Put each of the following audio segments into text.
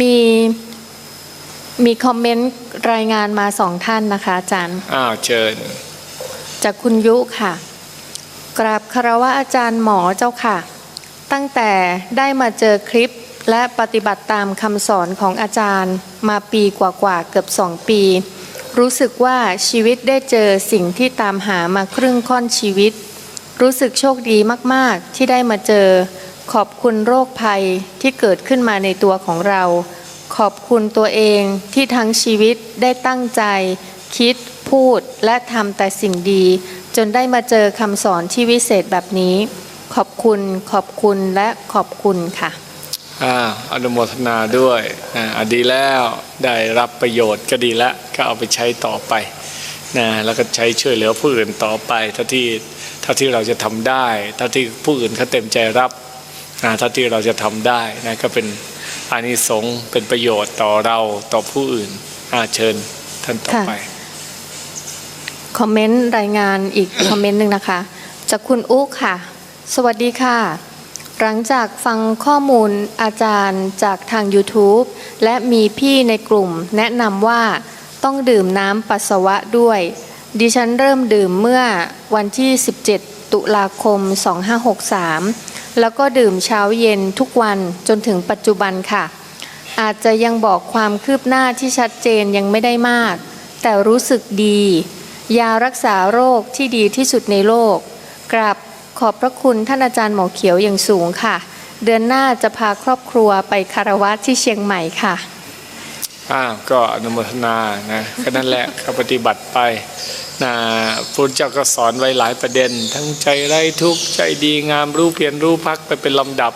มีมีคอมเมนต์รายงานมาสองท่านนะคะอาจารย์ อ้าวเชิญ จากคุณยุค่ะ กราบคารวะอาจารย์หมอเจ้าค่ะ ตั้งแต่ได้มาเจอคลิปและปฏิบัติตามคำสอนของอาจารย์มาปีกว่าๆเกือบสองปี รู้สึกว่าชีวิตได้เจอสิ่งที่ตามหามาครึ่งค่อนชีวิต รู้สึกโชคดีมากๆ ที่ได้มาเจอ ขอบคุณโรคภัยที่เกิดขึ้นมาในตัวของเรา ขอบคุณตัวเองที่ทั้งชีวิตได้ตั้งใจ คิดพูดและทำแต่สิ่งดี จนได้มาเจอคำสอนที่วิเศษแบบนี้ ขอบคุณขอบคุณและขอบคุณค่ะอ่าอนุโมทนาด้วยอ่าอะดีแล้วได้รับประโยชน์ก็ดีแล้วก็เอาไปใช้ต่อไปนะแล้วก็ใช้ช่วยเหลือผู้อื่นต่อไปเท่าที่เท่าที่เราจะทำได้เท่าที่ผู้อื่นเขาเต็มใจรับ นะเท่าที่เราจะทำได้นะก็เป็นอานิสงส์เป็นประโยชน์ต่อเราต่อผู้อื่นอาเชิญท่านต่อไปคอมเมนต์รายงานอีกคอมเมนต์หนึ่งนะคะ จากคุณอุ๊ค่ะ สวัสดีค่ะ หลังจากฟังข้อมูลอาจารย์จากทาง YouTube และมีพี่ในกลุ่มแนะนำว่าต้องดื่มน้ำปัสสาวะด้วย ดิฉันเริ่มดื่มเมื่อวันที่ 17 ตุลาคม 2563 แล้วก็ดื่มเช้าเย็นทุกวันจนถึงปัจจุบันค่ะ อาจจะยังบอกความคืบหน้าที่ชัดเจนยังไม่ได้มาก แต่รู้สึกดี ยารักษาโรคที่ดีที่สุดในโลก กราบขอบพระคุณท่านอาจารย์หมอเขียวอย่างสูงค่ะ เดือนหน้าจะพาครอบครัวไปคารวะที่เชียงใหม่ค่ะอ้าวก็อนุโมทนานะก็นั่นแหละก็ปฏิบัติไป นะพระเจ้าก็สอนไว้หลายประเด็น ทั้งใจไร้ทุกข์ใจดีงามรู้เพียรรู้พักไปเป็นลำดับ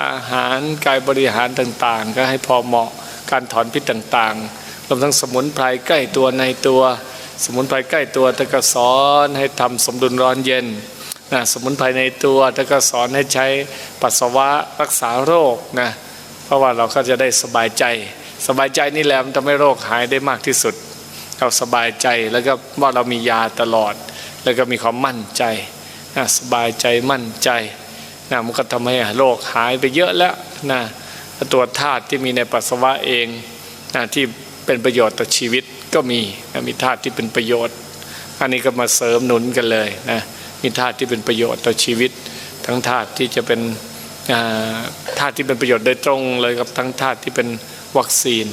อาหารกายบริหารต่างๆ ก็ให้พอเหมาะการถอนพิษต่างๆรวมทั้งสมุนไพรใกล้ตัวในตัว สมุนไพรใกล้ตัวท่านก็สอนให้ทำสมดุลร้อนเย็นนะสมุนไพรในตัวท่านก็สอนให้ใช้ปัสสาวะรักษาโรคนะเพราะว่าเราก็จะได้สบายใจ สบายใจนี่แหละมันทำให้โรคหายได้มากที่สุด เราสบายใจแล้วก็ว่าเรามียาตลอด แล้วก็มีความมั่นใจนะสบายใจมั่นใจนะมันก็ทำให้โรคหายไปเยอะแล้วนะตัวธาตุที่มีในปัสสาวะเองนะที่เป็นประโยชน์ต่อชีวิตก็มีนะมีธาตุที่เป็นประโยชน์ อันนี้ก็มาเสริมหนุนกันเลยนะมีธาตุที่เป็นประโยชน์ต่อชีวิต ทั้งธาตุที่จะเป็นอ่าธาตุที่เป็นประโยชน์โดยตรงเลยกับทั้งธาตุที่เป็นวัคซีน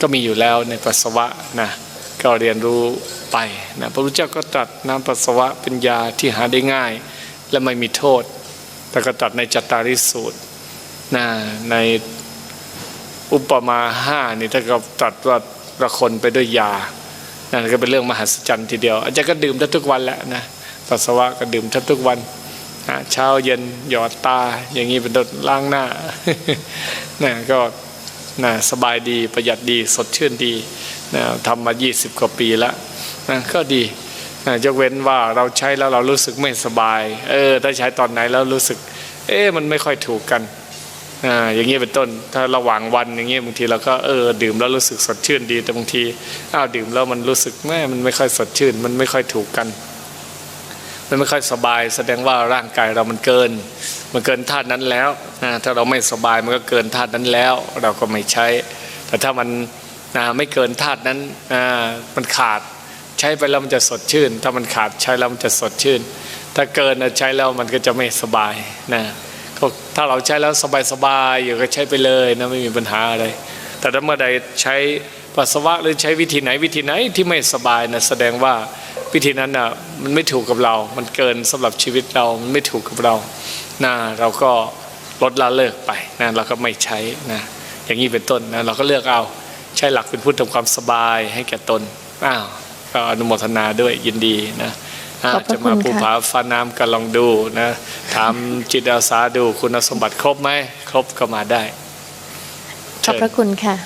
ก็มีอยู่แล้วในปัสสาวะนะ ก็เรียนรู้ไปนะพระพุทธเจ้าก็ตรัสน้ำปัสสาวะเป็นยาที่หาได้ง่าย และไม่มีโทษ แต่ก็ตรัสในจัตตาริสูตรนะในอุปมาห้านี่ถ้าก็ตรัสว่าประคนไปด้วยยานั่นก็เป็นเรื่องมหัศจรรย์ทีเดียว อาจารย์ก็ดื่มทบทุกวันแหละนะปัสสาวะก็ดื่มทบทุกวันเช้าเย็นหยอดตาอย่างนี้เป็นต้นล้างหน้านะก็ นะสบายดีประหยัดดีสดชื่นดีนะทำมา 20 กว่าปีแล้วนะก็ดีนะยกเว้นว่าเราใช้แล้วเรารู้สึกไม่สบาย เออ ถ้าใช้ตอนไหนแล้วรู้สึก เอ๊ะมันไม่ค่อยถูกกันอ่าอย่างนี้เป็นต้นถ้าระหว่างวันอย่างนี้บางทีเราก็เออดื่มแล้วรู้สึกสดชื่นดีแต่บางทีอ้าวดื่มแล้วมันรู้สึกแม่มันไม่ค่อยสดชื่น มันไม่ค่อยถูกกัน มันไม่ค่อยสบาย แสดงว่าร่างกายเรามันเกิน มันเกินธาตุนั้นแล้วนะถ้าเราไม่สบายมันก็เกินธาตุนั้นแล้ว เราก็ไม่ใช้ แต่ถ้ามันนะไม่เกินธาตุนั้นอ่ามันขาดใช้ไปแล้วมันจะสดชื่น ถ้ามันขาดใช้แล้วมันจะสดชื่น ถ้าเกินใช้แล้วมันก็จะไม่สบายนะก็ถ้าเราใช้แล้วสบายๆอยู่ก็ใช้ไปเลยนะไม่มีปัญหาอะไรแต่ถ้าเมื่อใดใช้ ปัสสาวะหรือใช้วิธีไหนวิธีไหนที่ไม่สบายนะแสดงว่าวิธีนั้นน่ะมันไม่ถูกกับเรา มันเกินสำหรับชีวิตเรา มันไม่ถูกกับเรานะเราก็ลดละเลิกไปนะเราก็ไม่ใช้นะอย่างนี้เป็นต้นนะเราก็เลือกเอาใช้หลักเป็นพุทธทำความสบายให้แก่ตนอ้าวก็อนุโมทนาด้วยยินดีนะอ่าขอบพระจะมาคุณภูค่ะผาฟ้าน้ำก็ลองดูนะถามจิตอาสาดูคุณสมบัติครบไหมครบก็มาได้ ขอบพระคุณค่ะ